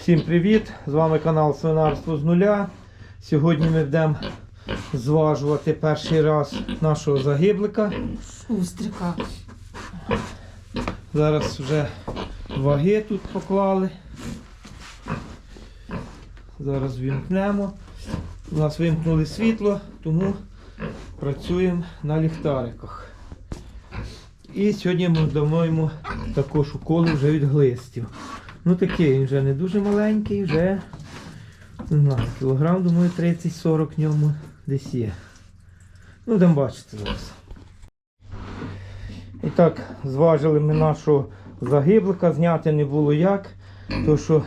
Всім привіт! З вами канал Свинарство з нуля. Сьогодні ми будемо зважувати перший раз нашого загиблика. Устрика. Зараз вже ваги тут поклали. Зараз вімкнемо. У нас вимкнули світло, тому працюємо на ліхтариках. І сьогодні ми дамо йому також уколи вже від глистів. Ну такий він вже не дуже маленький, вже не кілограм, думаю, 30-40 в ньому десь є. Ну, будемо бачити зараз. І так, зважили ми нашого загиблика, зняти не було як, тому що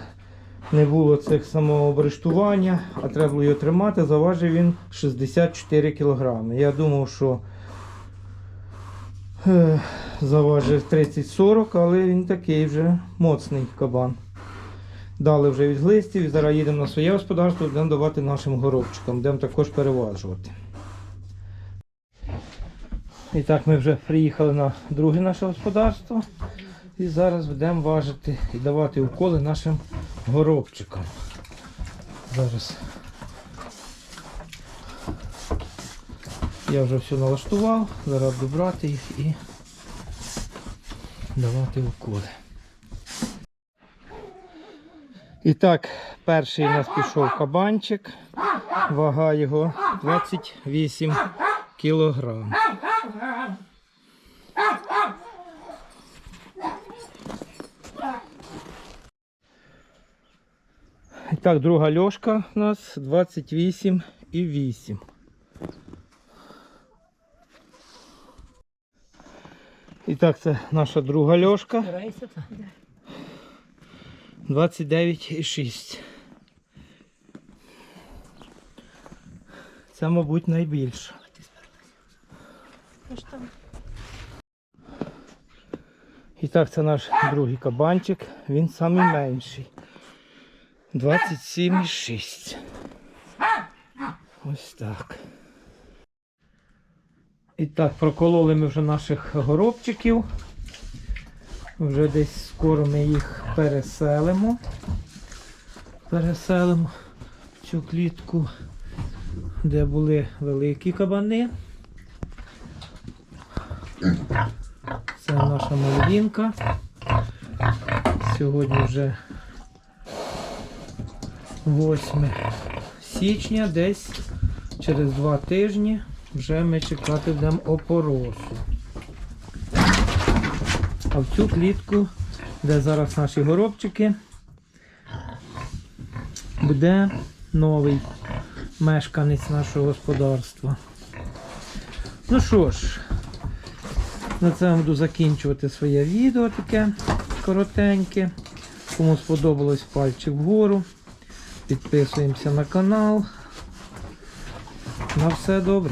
не було цих самообрештування, а треба було його тримати. Заважив він 64 кг. Я думав, що заважив 30-40, але він такий вже моцний кабан. Дали вже від глистів і зараз їдемо на своє господарство, будемо давати нашим горобчикам, будемо також переважувати. І так, ми вже приїхали на друге наше господарство. І зараз будемо важити і давати уколи нашим горобчикам. Зараз я вже все налаштував, зараз буду брати їх і давати уколи. І так, перший у нас пішов кабанчик. Вага його 28 кілограм. І так, друга льошка у нас 28 і так, це наша друга льошка. Збирайся там. 29 і 6. Це, мабуть, найбільше. І так, це наш другий кабанчик. Він самий менший. 27,6. Ось так. І так, прокололи ми вже наших горобчиків. Вже десь скоро ми їх переселимо. Переселимо цю клітку, де були великі кабани. Це наша малинка. Сьогодні вже 8 січня, десь через два тижні вже ми чекати будемо опоросу. А в цю клітку, де зараз наші горобчики, буде новий мешканець нашого господарства. Ну що ж, на цьому буду закінчувати своє відео таке коротеньке. Кому сподобалось пальчик вгору. Підписуємося на канал. На все добре.